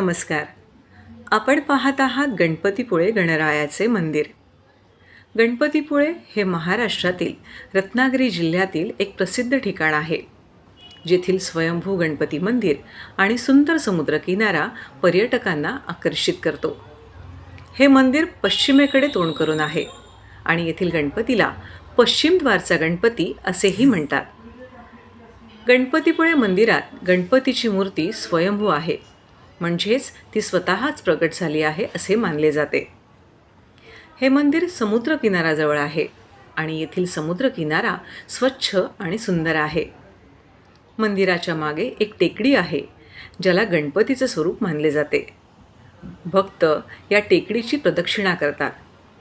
नमस्कार. आपण पाहत आहात गणपतीपुळे गणरायाचे मंदिर. गणपतीपुळे हे महाराष्ट्रातील रत्नागिरी जिल्ह्यातील एक प्रसिद्ध ठिकाण आहे. जेथील स्वयंभू गणपती मंदिर आणि सुंदर समुद्रकिनारा पर्यटकांना आकर्षित करतो. हे मंदिर पश्चिमेकडे तोंड करून आहे आणि येथील गणपतीला पश्चिम द्वारचा गणपती असेही म्हणतात. गणपतीपुळे मंदिरात गणपतीची मूर्ती स्वयंभू आहे. म्हणजेच ती स्वतःच प्रकट झाली आहे असे मानले जाते. हे मंदिर समुद्रकिनाराजवळ आहे आणि येथील समुद्रकिनारा स्वच्छ आणि सुंदर आहे. मंदिराच्या मागे एक टेकडी आहे ज्याला गणपतीचं स्वरूप मानले जाते. भक्त या टेकडीची प्रदक्षिणा करतात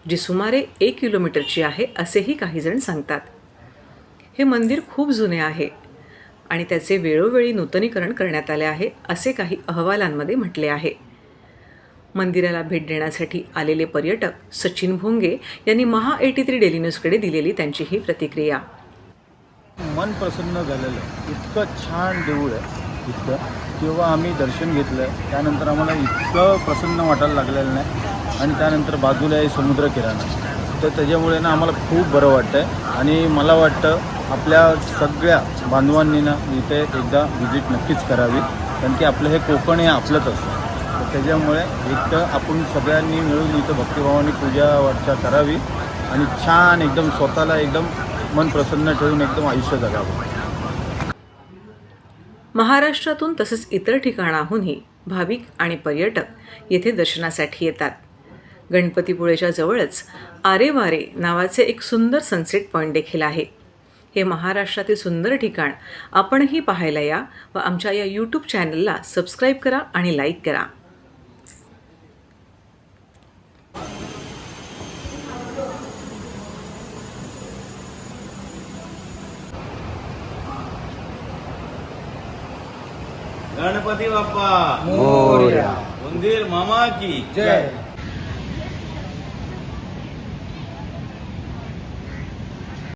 जी सुमारे एक किलोमीटरची आहे असेही काहीजण सांगतात. हे मंदिर खूप जुने आहे आणि त्याचे वेळोवेळी नूतनीकरण करण्यात आले आहे असे काही अहवालांमध्ये म्हटले आहे. मंदिराला भेट देण्यासाठी आलेले पर्यटक सचिन भोंगे यांनी महा एटी थ्री डेली न्यूजकडे दिलेली त्यांची ही प्रतिक्रिया. मन प्रसन्न झालेलं आहे. इतकं छान देऊळ आहे इतकं किंवा आम्ही दर्शन घेतलं. त्यानंतर आम्हाला इतकं प्रसन्न वाटायला लागलेलं नाही. आणि त्यानंतर बाजूला आहे समुद्र किराणा. तर त्याच्यामुळे ना आम्हाला खूप बरं वाटतं आहे आणि मला वाटतं आपल्या सगळ्या बांधवांनी ना इथे एकदा व्हिजिट नक्कीच करावी. कारण की आपलं हे कोकण हे आपलंच असतं. तर त्याच्यामुळे एक तर आपण सगळ्यांनी मिळून इथं भक्तिभावाने पूजा वर्षा करावी आणि छान एकदम स्वतःला एकदम मन प्रसन्न ठेवून एकदम आयुष्य जगावं. महाराष्ट्रातून तसेच इतर ठिकाणाहूनही भाविक आणि पर्यटक येथे दर्शनासाठी येतात. गणपतीपुळेच्या जवळच आरेवारे नावाचे एक सुंदर सनसेट पॉईंट देखील आहे. हे महाराष्ट्रातील सुंदर ठिकाण. आपणही पाहायला या व आमच्या या यूट्यूब चॅनलला सबस्क्राईब करा आणि लाईक करा. गणपती बाप्पा. मोरया. मंदिर मामा की. जय.